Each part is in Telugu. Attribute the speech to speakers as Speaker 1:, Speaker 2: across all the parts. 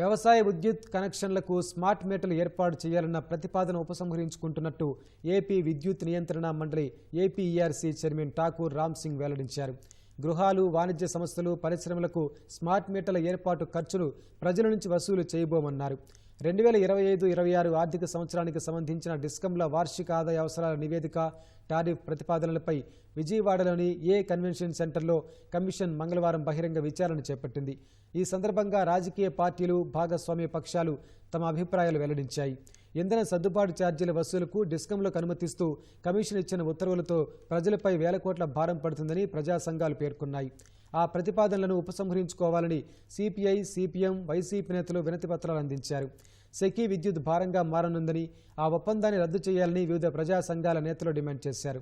Speaker 1: వ్యవసాయ విద్యుత్ కనెక్షన్లకు స్మార్ట్ మీటర్లు ఏర్పాటు చేయాలన్న ప్రతిపాదన ఉపసంహరించుకుంటున్నట్టు ఏపీ విద్యుత్ నియంత్రణ మండలి ఏపీఈఆర్సీ చైర్మన్ ఠాకూర్ రామ్ సింగ్ వెల్లడించారు. గృహాలు వాణిజ్య సంస్థలు పరిశ్రమలకు స్మార్ట్ మీటర్ల ఏర్పాటు ఖర్చులు ప్రజల నుంచి వసూలు చేయబోమన్నారు. రెండు వేల ఇరవై ఐదు ఇరవై ఆరు ఆర్థిక సంవత్సరానికి సంబంధించిన డిస్కంల వార్షిక ఆదాయ అవసరాల నివేదిక టారిఫ్ ప్రతిపాదనలపై విజయవాడలోని ఏ కన్వెన్షన్ సెంటర్లో కమిషన్ మంగళవారం బహిరంగ విచారణ చేపట్టింది. ఈ సందర్భంగా రాజకీయ పార్టీలు భాగస్వామ్య పక్షాలు తమ అభిప్రాయాలు వెల్లడించాయి. ఇంధన సర్దుబాటు ఛార్జీల వసూలుకు డిస్కంలకు అనుమతిస్తూ కమిషన్ ఇచ్చిన ఉత్తర్వులతో ప్రజలపై వేల కోట్ల భారం పడుతుందని ప్రజా సంఘాలు పేర్కొన్నాయి. ఆ ప్రతిపాదనలను ఉపసంహరించుకోవాలని సిపిఐ సిపిఎం వైసీపీ నేతలు వినతిపత్రాలు అందించారు. సెకీ విద్యుత్ భారంగా మారనుందని ఆ ఒప్పందాన్ని రద్దు చేయాలని వివిధ ప్రజా సంఘాల నేతలు డిమాండ్ చేశారు.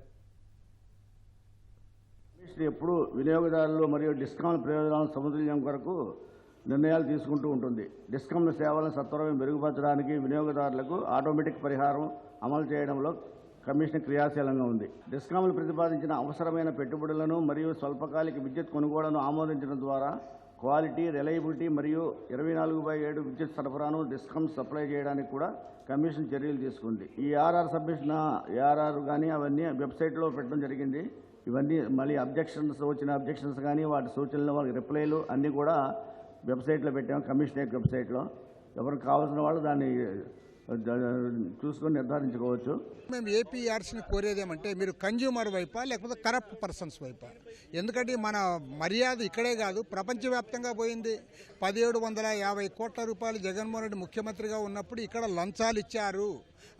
Speaker 2: కమిషన్ ఎప్పుడు వినియోగదారులు మరియు డిస్కౌంట్ ప్రయోజనాలను సమతుల్యం కొరకు నిర్ణయాలు తీసుకుంటూ ఉంటుంది. డిస్కౌంట్ సేవలను సత్వరం మెరుగుపరచడానికి వినియోగదారులకు ఆటోమేటిక్ పరిహారం అమలు చేయడంలో కమిషన్ క్రియాశీలంగా ఉంది. డిస్కౌంట్లు ప్రతిపాదించిన అవసరమైన పెట్టుబడులను మరియు స్వల్పకాలిక విద్యుత్ కొనుగోళ్ళను ఆమోదించడం ద్వారా క్వాలిటీ రిలయబిలిటీ మరియు ఇరవై నాలుగు బై ఏడు విద్యుత్ సరఫరాను డిస్కమ్ సప్లై చేయడానికి కూడా కమిషన్ చర్యలు తీసుకుంది. ఈ ఆర్ఆర్ సబ్మిషన్ ఏఆర్ఆర్ కానీ అవన్నీ వెబ్సైట్లో పెట్టడం జరిగింది. ఇవన్నీ మళ్ళీ అబ్జెక్షన్స్ వచ్చిన అబ్జెక్షన్స్ కానీ వాటి సూచనలు వాళ్ళకి రిప్లైలు అన్నీ కూడా వెబ్సైట్లో పెట్టాము కమిషనరేట్ వెబ్సైట్లో. ఎవరికి కావాల్సిన వాళ్ళు దాన్ని చూసుకొని నిర్ధారించుకోవచ్చు.
Speaker 3: మేము ఏపీఆర్సీని కోరేదేమంటే మీరు కన్జ్యూమర్ వైపా లేకపోతే కరప్ట్ పర్సన్స్ వైపా? ఎందుకంటే మన మర్యాద ఇక్కడే కాదు ప్రపంచవ్యాప్తంగా పోయింది. పదిహేడు వందల యాభై కోట్ల రూపాయలు జగన్మోహన్ రెడ్డి ముఖ్యమంత్రిగా ఉన్నప్పుడు ఇక్కడ లంచాలు ఇచ్చారు.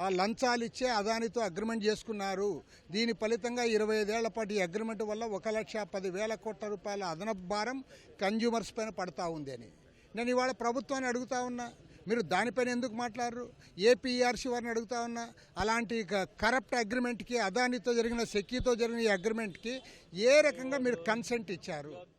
Speaker 3: ఆ లంచాలు ఇచ్చే అదానితో అగ్రిమెంట్ చేసుకున్నారు. దీని ఫలితంగా ఇరవై ఐదేళ్ళ పాటు ఈ అగ్రిమెంట్ వల్ల ఒక లక్ష పది వేల కోట్ల రూపాయల అదనపు భారం కన్జ్యూమర్స్ పైన పడతా ఉంది అని. నేను ఇవాళ ప్రభుత్వాన్ని అడుగుతా ఉన్నా. మీరు దానిపైన ఎందుకు మాట్లాడరు? ఏపీఆర్సీ వారిని అడుగుతా ఉన్నా? అలాంటి క- కరప్ట్ అగ్రిమెంట్కి అదానితో జరిగిన సెక్కీతో జరిగిన ఈ అగ్రిమెంట్కి ఏ రకంగా మీరు కన్సెంట్ ఇచ్చారు?